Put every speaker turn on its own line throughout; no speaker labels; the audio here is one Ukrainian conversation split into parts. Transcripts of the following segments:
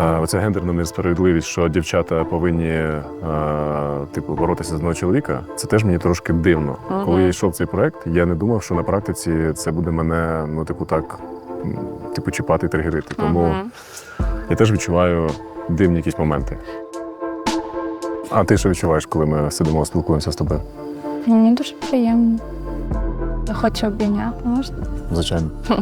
Оця гендерна несправедливість, що дівчата повинні е, типу боротися за одного чоловіка, це теж мені трошки дивно.
Ага.
Коли я йшов в цей проект, я не думав, що на практиці це буде мене, ну, типу, так, типу, чіпати і тригерити. Тому
Мгм.
я теж відчуваю дивні якісь моменти. А ти що відчуваєш, коли ми сидимо, спілкуємося з тобою?
Мені дуже приємно. Хочу обійняти, можна?
Звичайно.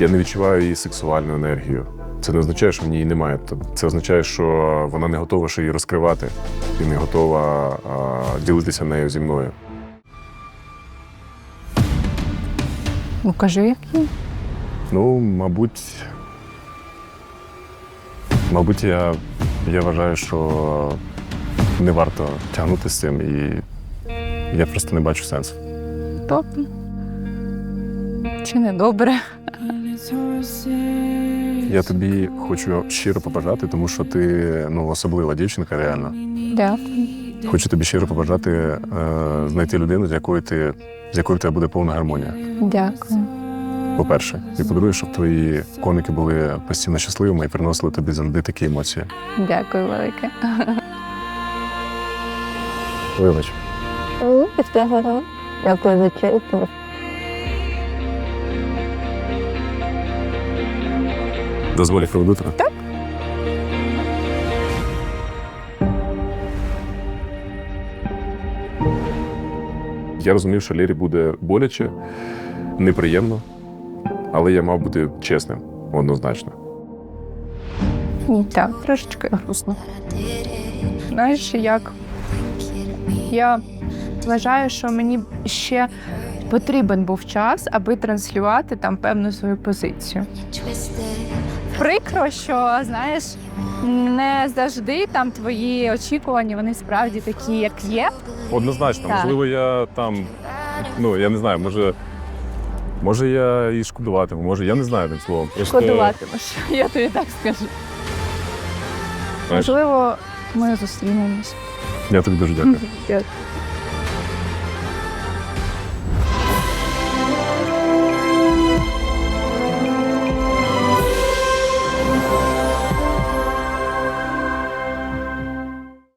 Я не відчуваю її сексуальну енергію. Це не означає, що в ній немає. Це означає, що вона не готова ще її розкривати і не готова а, ділитися нею зі мною.
Ну кажи, які.
Ну, мабуть, мабуть, я, я вважаю, що не варто тягнути з цим, і я просто не бачу сенсу.
Добре. Чи не добре?
Я тобі хочу щиро побажати, тому що ти ну, особлива дівчинка, реально.
Дякую.
Хочу тобі щиро побажати е, знайти людину, з якою ти з якою в тебе буде повна гармонія.
Дякую.
По-перше, і по-друге, щоб твої коники були постійно щасливими і приносили тобі завжди такі емоції.
Дякую велике.
Вибач.
Дякую за честь.
Дозволі проведу тебе? Так. Я розумів, що Лері буде боляче, неприємно, але я мав бути чесним, однозначно.
Ні, так, трошечки грустно. Знаєш, як я вважаю, що мені ще потрібен був час, аби транслювати там певну свою позицію. Прикро, що знаєш, не завжди там твої очікування, вони справді такі, як є.
Однозначно,
Так.
можливо, я там, ну я не знаю, може. Може, я і шкодуватиму, може, я не знаю одним словом. Просто,
Шкодуватимеш, я тобі так скажу.
знаєш,
Можливо, ми зустрінемось.
Я тобі дуже дякую.
Дякую.